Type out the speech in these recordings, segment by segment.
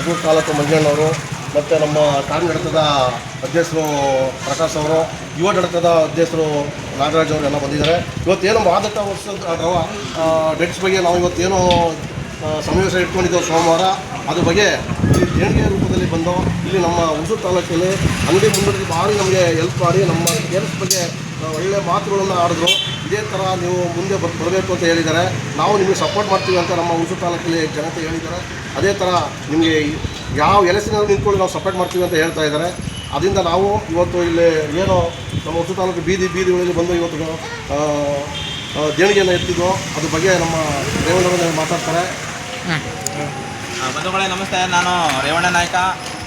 ಅಗೂರು ತಾಲೂಕು ಮಂಜಣ್ಣವರು ಮತ್ತು ನಮ್ಮ ಕರ್ನಾಟಕದ ಅಧ್ಯಕ್ಷರು ಪ್ರಕಾಶ್ ಅವರು, ಯುವ ನಡತದ ಅಧ್ಯಕ್ಷರು ನಾಗರಾಜ್ ಅವರು ಎಲ್ಲ ಬಂದಿದ್ದಾರೆ. ಇವತ್ತೇನು ವರ್ಷದ ಅಥವಾ ಡೆಟ್ಸ್ ಬಗ್ಗೆ ನಾವು ಇವತ್ತೇನು ಸಮಾವೇಶ ಇಟ್ಕೊಂಡಿದ್ದೇವೆ ಸೋಮವಾರ. ಅದ್ರ ಬಗ್ಗೆ ದೇಣಿಗೆ ರೂಪದಲ್ಲಿ ಬಂದು ಇಲ್ಲಿ ನಮ್ಮ ಹುಣಸೂರು ತಾಲೂಕಲ್ಲಿ ಅಂಗಡಿ ಮುಂದುವರೆದು ಭಾರಿ ನಮಗೆ ಹೆಲ್ಪ್ ಮಾಡಿ ನಮ್ಮ ಕೇರ್ಸ್ ಬಗ್ಗೆ ಒಳ್ಳೆ ಮಾತುಗಳನ್ನು ಆಡಿದ್ರು. ಇದೇ ಥರ ನೀವು ಮುಂದೆ ಬರ್, ಬರಬೇಕು ಅಂತ ಹೇಳಿದ್ದಾರೆ. ನಾವು ನಿಮಗೆ ಸಪೋರ್ಟ್ ಮಾಡ್ತೀವಿ ಅಂತ ನಮ್ಮ ಹುಣಸೂರು ತಾಲೂಕಲ್ಲಿ ಜನತೆ ಹೇಳಿದ್ದಾರೆ. ಅದೇ ಥರ ನಿಮಗೆ ಯಾವ ಎಲೆಸಿನಲ್ಲಿ ನಿಂತ್ಕೊಂಡು ನಾವು ಸಪೋರ್ಟ್ ಮಾಡ್ತೀವಿ ಅಂತ ಹೇಳ್ತಾ ಇದ್ದಾರೆ. ಅದರಿಂದ ನಾವು ಇವತ್ತು ಇಲ್ಲಿ ಏನು ನಮ್ಮ ಹುಣಸೂರು ತಾಲೂಕು ಬೀದಿ ಬೀದಿಗಳಲ್ಲಿ ಬಂದು ಇವತ್ತು ದೇಣಿಗೆಯನ್ನು ಎತ್ತಿದ್ದು ಅದ್ರ ಬಗ್ಗೆ ನಮ್ಮ ದೇವೇಂದ್ರ ಮಾತಾಡ್ತಾರೆ. ಬಂಧುಗಳೇ, ನಮಸ್ತೆ. ನಾನು Revanna Naik,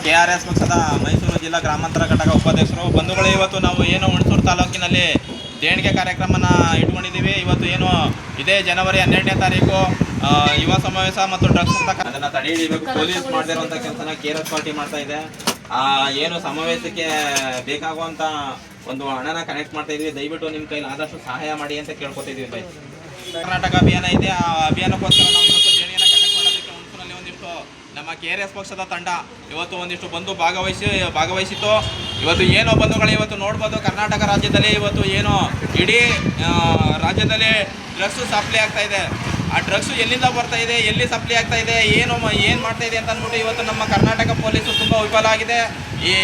K R S ಪಕ್ಷದ ಮೈಸೂರು ಜಿಲ್ಲಾ ಗ್ರಾಮಾಂತರ ಘಟಕ ಉಪಾಧ್ಯಕ್ಷರು. ಬಂಧುಗಳೇ, ಇವತ್ತು ನಾವು ಏನು ಹುಣಸೂರು ತಾಲೂಕಿನಲ್ಲಿ ದೇಣಿಗೆ ಕಾರ್ಯಕ್ರಮನ ಇಟ್ಕೊಂಡಿದ್ದೀವಿ. ಇವತ್ತು ಏನು, ಇದೇ ಜನವರಿ ಹನ್ನೆರಡನೇ ತಾರೀಕು ಯುವ ಸಮಾವೇಶ ಮತ್ತು ಡ್ರಗ್ಸ್ ಅಂತ ಅದನ್ನು ಅದನ್ನ ತಡೆ ಹಿಡಿಬೇಕು ಪೊಲೀಸ್ ಮಾಡದಿರುವಂಥ ಕೆಲಸನ ಕೆ ಆರ್ ಎಸ್ ಪಾರ್ಟಿ ಮಾಡ್ತಾ ಇದೆ. ಏನು ಸಮಾವೇಶಕ್ಕೆ ಬೇಕಾಗುವಂಥ ಒಂದು ಹಣನ ಕನೆಕ್ಟ್ ಮಾಡ್ತಾ ಇದೀವಿ. ದಯವಿಟ್ಟು ನಿಮ್ಮ ಕೈಲಿ ಆದಷ್ಟು ಸಹಾಯ ಮಾಡಿ ಅಂತ ಕೇಳ್ಕೊತಿದ್ವಿ. ಬೈ. ಕರ್ನಾಟಕ ಅಭಿಯಾನ ಇದೆ. ಆ ಅಭಿಯಾನಕ್ಕೋಸ್ಕರ ನಾವು ಇವತ್ತು ಜೇಡಿಯನ್ನು ಕನೆಕ್ಟ್ ಮಾಡೋದಕ್ಕೆ ಹುಣಸೂರಲ್ಲಿ ಒಂದಿಷ್ಟು ನಮ್ಮ ಕೆ ಆರ್ ಎಸ್ ಪಕ್ಷದ ತಂಡ ಇವತ್ತು ಒಂದಿಷ್ಟು ಬಂದು ಭಾಗವಹಿಸಿ ಭಾಗವಹಿಸಿತು ಇವತ್ತು ಏನೋ ಬಂಧುಗಳು ಇವತ್ತು ನೋಡ್ಬೋದು. ಕರ್ನಾಟಕ ರಾಜ್ಯದಲ್ಲಿ ಇವತ್ತು ಏನೋ ಇಡೀ ರಾಜ್ಯದಲ್ಲಿ ಡ್ರಗ್ಸು ಸಪ್ಲೈ ಆಗ್ತಾ ಇದೆ. ಆ ಡ್ರಗ್ಸ್ ಎಲ್ಲಿಂದ ಬರ್ತಾ ಇದೆ, ಎಲ್ಲಿ ಸಪ್ಲೈ ಆಗ್ತಾ ಇದೆ, ಏನು ಏನು ಮಾಡ್ತಾ ಇದೆ ಅಂತ ಅಂದ್ಬಿಟ್ಟು ಇವತ್ತು ನಮ್ಮ ಕರ್ನಾಟಕ ಪೊಲೀಸು ತುಂಬ ವಿಫಲ ಆಗಿದೆ. ಈ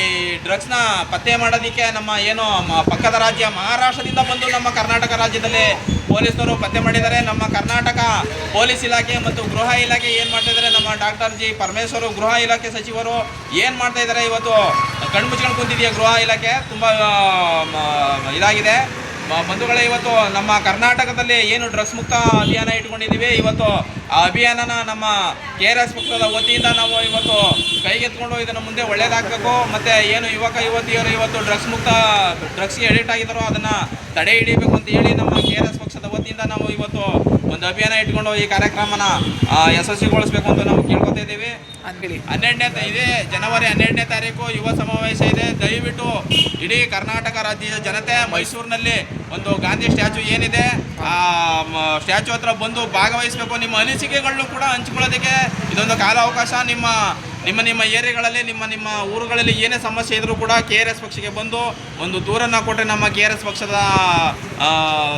ಡ್ರಗ್ಸ್ನ ಪತ್ತೆ ಮಾಡೋದಕ್ಕೆ ನಮ್ಮ ಏನು ಪಕ್ಕದ ರಾಜ್ಯ ಮಹಾರಾಷ್ಟ್ರದಿಂದ ಬಂದು ನಮ್ಮ ಕರ್ನಾಟಕ ರಾಜ್ಯದಲ್ಲಿ ಪೊಲೀಸರು ಪತ್ತೆ ಮಾಡಿದ್ದಾರೆ. ನಮ್ಮ ಕರ್ನಾಟಕ ಪೊಲೀಸ್ ಇಲಾಖೆ ಮತ್ತು ಗೃಹ ಇಲಾಖೆ ಏನು ಮಾಡ್ತಾ ಇದ್ದಾರೆ ನಮ್ಮ ಡಾಕ್ಟರ್ ಜಿ ಪರಮೇಶ್ವರು ಗೃಹ ಇಲಾಖೆ ಸಚಿವರು ಏನು ಮಾಡ್ತಾ ಇದ್ದಾರೆ ಇವತ್ತು ಕಣ್ಣು ಮುಚ್ಕೊಂಡು ಕುಂತಿದೆಯಾ ಗೃಹ ಇಲಾಖೆ. ತುಂಬ ಇದಾಗಿದೆ. ಬಂಧುಗಳೇ, ಇವತ್ತು ನಮ್ಮ ಕರ್ನಾಟಕದಲ್ಲಿ ಏನು ಡ್ರಗ್ಸ್ ಮುಕ್ತ ಅಭಿಯಾನ ಇಟ್ಕೊಂಡಿದ್ದೀವಿ. ಇವತ್ತು ಆ ಅಭಿಯಾನನ ನಮ್ಮ ಕೆ ಆರ್ ಎಸ್ ಪಕ್ಷದ ವತಿಯಿಂದ ನಾವು ಇವತ್ತು ಕೈಗೆತ್ಕೊಂಡು ಇದನ್ನು ಮುಂದೆ ಒಳ್ಳೇದಾಗಬೇಕು. ಮತ್ತು ಏನು ಯುವಕ, ಯುವತಿಯರು ಇವತ್ತು ಡ್ರಗ್ಸ್ ಮುಕ್ತ, ಡ್ರಗ್ಸ್ಗೆ ಎಡಿಟ್ ಆಗಿದ್ದಾರೋ ಅದನ್ನು ತಡೆ ಹಿಡಿಬೇಕು ಅಂತ ಹೇಳಿ ನಮ್ಮ ಕೆ ಆರ್ ವತಿಯಿಂದ ನಾವು ಇವತ್ತು ಒಂದು ಅಭಿಯಾನ ಇಟ್ಕೊಂಡು ಈ ಕಾರ್ಯಕ್ರಮನ ಯಶಸ್ವಿಗೊಳಿಸ್ಬೇಕು ಅಂತ ನಾವು ಕೇಳ್ಕೊತಾ ಇದ್ದೀವಿ. ಹನ್ನೆರಡನೇ ಇದೇ ಜನವರಿ ಹನ್ನೆರಡನೇ ತಾರೀಕು ಯುವ ಸಮಾವೇಶ ಇದೆ. ದಯವಿಟ್ಟು ಇಡೀ ಕರ್ನಾಟಕ ರಾಜ್ಯದ ಜನತೆ ಮೈಸೂರಿನಲ್ಲಿ ಒಂದು ಗಾಂಧಿ ಸ್ಟ್ಯಾಚು ಏನಿದೆ ಆ ಸ್ಟ್ಯಾಚು ಹತ್ರ ಬಂದು ಭಾಗವಹಿಸಬೇಕು. ನಿಮ್ಮ ಅನಿಸಿಕೆಗಳನ್ನು ಕೂಡ ಹಂಚಿಕೊಳ್ಳೋದಕ್ಕೆ ಇದೊಂದು ಕಾಲಾವಕಾಶ ನಿಮ್ಮ ನಿಮ್ಮ ನಿಮ್ಮ ಏರಿಯಾಗಳಲ್ಲಿ ನಿಮ್ಮ ನಿಮ್ಮ ಊರುಗಳಲ್ಲಿ ಏನೇ ಸಮಸ್ಯೆ ಇದ್ರೂ ಕೂಡ ಕೆ ಆರ್ ಎಸ್ ಪಕ್ಷಕ್ಕೆ ಬಂದು ಒಂದು ದೂರನ್ನು ಕೊಟ್ಟರೆ ನಮ್ಮ ಕೆ ಆರ್ ಎಸ್ ಪಕ್ಷದ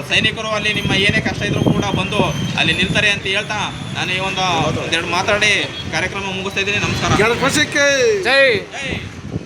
ಸೈನಿಕರು ಅಲ್ಲಿ ನಿಮ್ಮ ಏನೇ ಕಷ್ಟ ಇದ್ರೂ ಕೂಡ ಬಂದು ಅಲ್ಲಿ ನಿಲ್ತಾರೆ ಅಂತ ಹೇಳ್ತಾ ನಾನು ಈ ಒಂದು ಒಂದೆರಡು ಮಾತಾಡಿ ಕಾರ್ಯಕ್ರಮ ಮುಗಿಸ್ತಾ ಇದ್ದೀನಿ. ನಮಸ್ಕಾರ. ವರ್ಷಕ್ಕೆ ಜೈ. ಜೈ.